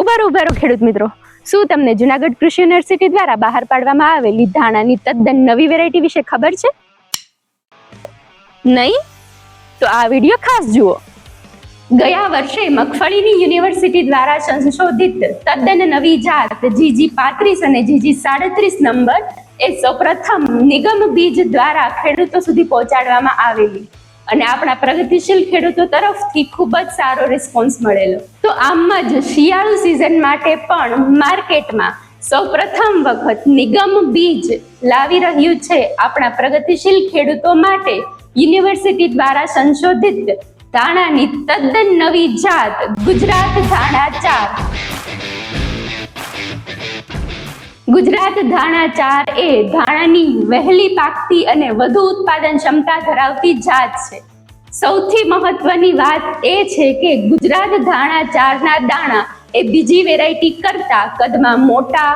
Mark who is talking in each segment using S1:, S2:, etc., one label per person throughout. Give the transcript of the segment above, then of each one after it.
S1: ઉભારો ઉભારો ખેડૂત મિત્રો. શું તમને જુનાગઢ કૃષિ યુનિવર્સિટી દ્વારા બહાર પાડવામાં આવેલી ધાણાની તદ્દન નવી વેરાયટી વિશે ખબર છે? નહીં? તો આ વીડિયો ખાસ જુઓ. ગયા વર્ષે મગફળીની યુનિવર્સિટી દ્વારા સંશોધિત તદ્દન નવી જાત જીજી પાંત્રીસ અને જીજી સાડત્રીસ નંબર એ સૌપ્રથમ નિગમ બીજ દ્વારા ખેડૂતો સુધી પહોંચાડવામાં આવેલી. અને આપણા પ્રગતિશીલ ખેડૂતો તરફથી ખૂબ જ સારો રિસ્પોન્સ મળેલો. તો આમ જ શિયાળુ સિઝન માટે પણ માર્કેટમાં સૌપ્રથમ વખત નિગમ બીજ લાવી રહ્યું છે આપણા પ્રગતિશીલ ખેડૂતો માટે. યુનિવર્સિટી દ્વારા સંશોધિત ધાણાની તદ્દન નવી જાત ગુજરાત ધાણા ચાર. ગુજરાત ધાણા ચાર એ ધાણાની વહેલી પાકતી અને વધુ ઉત્પાદન ક્ષમતા ધરાવતી જાત છે. સૌથી મહત્વની વાત એ છે કે ગુજરાત ધાણા ચારના દાણા એ બીજી વેરાયટી કરતા કદમાં મોટા,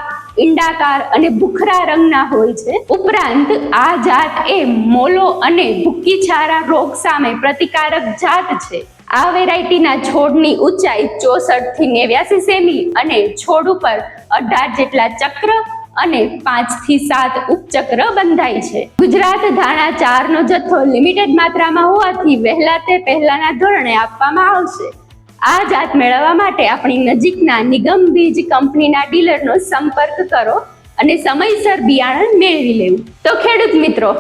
S1: ઈંડાકાર અને ભૂખરા રંગના હોય છે. ઉપરાંત આ જાત એ મોલો અને ભૂકી છારા રોગ સામે પ્રતિકારક જાત છે. આ વેરાયટીના છોડની ઊંચાઈ ચોસઠથી નેવ્યાસી સેમી અને છોડ ઉપર અઢાર જેટલા ચક્ર અને પાંચથી સાત ઉપચક્ર બંધાય છે. ગુજરાત ધાણા ચાર નો જથ્થો લિમિટેડ માત્રામાં હોવાથી વહેલા તે પહેલાના ધોરણે આપવામાં આવશે. આ જાત મેળવવા માટે આપણી નજીકના નિગમ બીજ કંપનીના ડીલરનો સંપર્ક કરો અને સમયસર બિયારણ મેળવી લેવું. તો ખેડૂત મિત્રો,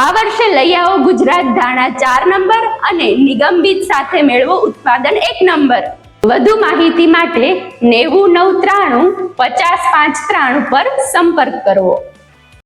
S1: આ વર્ષે લઈ આવો ગુજરાત ધાણા ચાર નંબર અને નિગમ બીજ સાથે મેળવો ઉત્પાદન એક નંબર. વધુ માહિતી માટે નેવું નવ ત્રાણું પચાસ પાંચ ત્રાણું પર સંપર્ક કરવો.